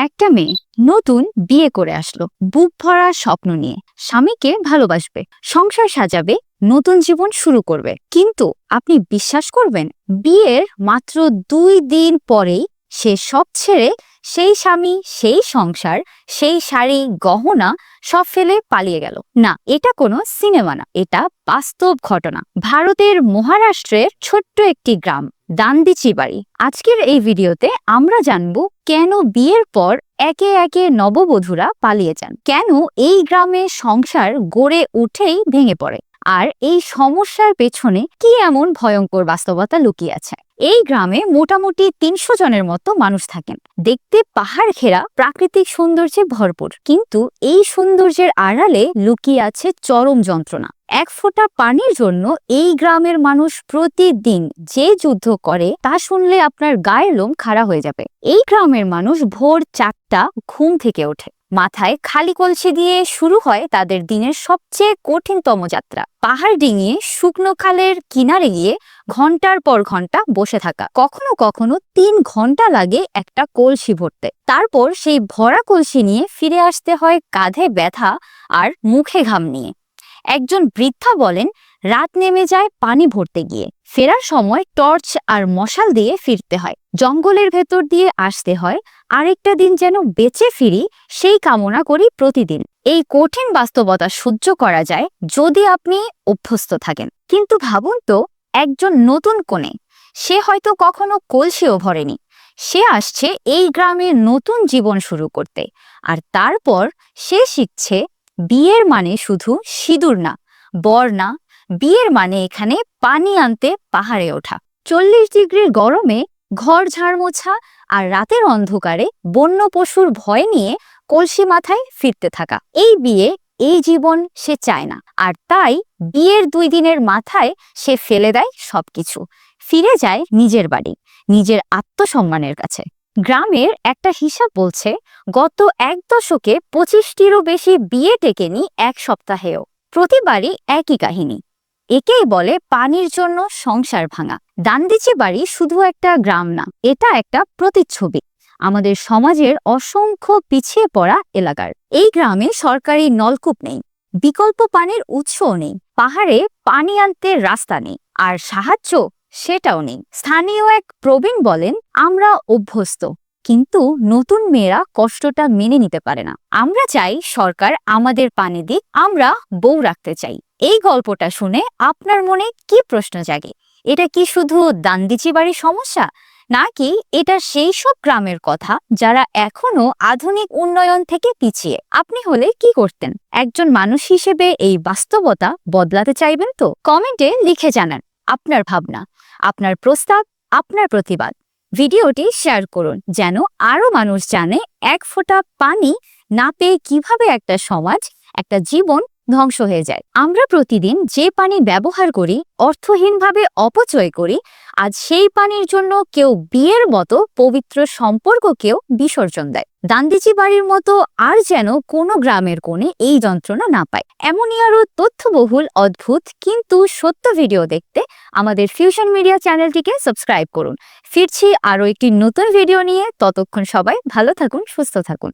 একটা মেয়ে নতুন বিয়ে করে আসলো। বুক ভরা স্বপ্ন নিয়ে। স্বামীকে ভালোবাসবে। সংসার সাজাবে। নতুন জীবন শুরু করবে। কিন্তু আপনি বিশ্বাস করবেন? বিয়ের মাত্র দুই দিন পরেই সে সব ছেড়ে সেই স্বামী, সেই সংসার, সেই শাড়ি, গহনা সব ফেলে পালিয়ে গেল। না, এটা কোনো সিনেমা না। এটা বাস্তব ঘটনা। ভারতের মহারাষ্ট্রের ছোট্ট একটি গ্রাম। দান্দিচি বাড়ি। আজকের এই ভিডিওতে আমরা জানব কেন বিয়ের পর একে একে নববধূরা পালিয়ে যান। কেন এই গ্রামে সংসার গড়ে উঠেই ভেঙে পড়ে? আর এই সমস্যার পেছনে কি এমন ভয়ঙ্কর বাস্তবতা লুকিয়ে আছে? এই গ্রামে মোটামুটি তিনশো জনের মতো মানুষ থাকেন। দেখতে পাহাড় ঘেরা, প্রাকৃতিক সৌন্দর্যে ভরপুর। কিন্তু এই সৌন্দর্যের আড়ালে লুকিয়ে আছে চরম যন্ত্রণা। এক ফোঁটা পানির জন্য এই গ্রামের মানুষ প্রতিদিন যে যুদ্ধ করে, তা শুনলে আপনার গায়ের লোম খাড়া হয়ে যাবে। এই গ্রামের মানুষ ভোর চারটা ঘুম থেকে ওঠে। মাথায় খালি কলসি দিয়ে শুরু হয় তাদের দিনের সবচেয়ে কঠিনতম যাত্রা। পাহাড় ডিঙিয়ে শুকনো খালের কিনারে গিয়ে ঘণ্টার পর ঘণ্টা বসে থাকা। কখনো কখনো তিন ঘণ্টা লাগে একটা কলসি ভরতে। তারপর সেই ভরা কলসি নিয়ে ফিরে আসতে হয় কাঁধে ব্যথা আর মুখে ঘাম নিয়ে। একজন বৃদ্ধা বলেন রাত নেমে যায় পানি ভরতে গিয়ে। ফেরার সময় টর্চ আর মশাল দিয়ে ফিরতে হয়। জঙ্গলের ভেতর দিয়ে আসতে হয়। আরেকটা দিন যেন বেঁচে ফিরি, সেই কামনা করি প্রতিদিন। এই কঠিন বাস্তবতা সহ্য করা যায় যদি আপনি অভ্যস্ত থাকেন। কিন্তু ভাবুন তো, একজন নতুন কোণে, সে হয়তো কখনো কলসিও ভরেনি। সে আসছে এই গ্রামে নতুন জীবন শুরু করতে। আর তারপর সে শিখছে, বিয়ের মানে শুধু সিঁদুর না, বর না বিয়ের মানে এখানে পানি আনতে পাহাড়ে ওঠা। চল্লিশ ডিগ্রির গরমে ঘর ঝাড় মোছা আর রাতের অন্ধকারে বন্য পশুর ভয় নিয়ে কলসি মাথায় ফিরতে থাকা। এই বিয়ে, এই জীবন সে চায় না। আর তাই বিয়ের দুই দিনের মাথায় সে ফেলে দেয় সবকিছু। ফিরে যায় নিজের বাড়ি, নিজের আত্মসম্মানের কাছে। গ্রামের একটা হিসাব বলছে, গত এক দশকে পঁচিশটিরও বেশি বিয়ে টেকেনি এক সপ্তাহেও। প্রতিবারই একই কাহিনী। একেই বলে পানির জন্য সংসার ভাঙা। দান্দিচি বাড়ি শুধু একটা গ্রাম না, এটা একটা প্রতিচ্ছবি। আমাদের সমাজের অসংখ্য পিছিয়ে পড়া এলাকার। এই গ্রামে সরকারি নলকূপ নেই, বিকল্প পানির উৎসও নেই, পাহাড়ে পানি আনতে রাস্তা নেই, আর সাহায্য সেটাও নেই। স্থানীয় এক প্রবীণ বলেন, আমরা অভ্যস্ত, কিন্তু নতুন মেয়েরা কষ্টটা মেনে নিতে পারে না। আমরা চাই সরকার আমাদের পানি দিক, আমরা বউ রাখতে চাই। এই গল্পটা শুনে আপনার মনে কি প্রশ্ন জাগে? এটা কি শুধু দান্দিচি বাড়ির সমস্যা? নাকি এটা সেই সব গ্রামের কথা যারা এখনও আধুনিক উন্নয়ন থেকে পিছিয়ে? আপনি হলে কি করতেন? একজন মানুষ হিসেবে এই বাস্তবতা বদলাতে চাইবেন তো? কমেন্টে লিখে জানান আপনার ভাবনা, আপনার প্রস্তাব, আপনার প্রতিবাদ। ভিডিওটি শেয়ার করুন যেন আরও মানুষ জানে এক ফোঁটা পানি না পেয়ে কীভাবে একটা সমাজ, একটা জীবন ধ্বংস হয়ে যায়। আমরা প্রতিদিন যে পানি ব্যবহার করি, অর্থহীনভাবে অপচয় করি, আজ সেই পানির জন্য কেউ বিয়ের মতো পবিত্র সম্পর্ককেও বিসর্জন দেয়। দান্দিচি বাড়ির মতো আর যেন কোনো গ্রামের কোণে এই যন্ত্রণা না পায়। এমনই আরও তথ্যবহুল, অদ্ভুত, কিন্তু সত্য ভিডিও দেখতে আমাদের ফিউশন মিডিয়া চ্যানেলটিকে সাবস্ক্রাইব করুন। ফিরছি আরও একটি নতুন ভিডিও নিয়ে। ততক্ষণ সবাই ভালো থাকুন, সুস্থ থাকুন।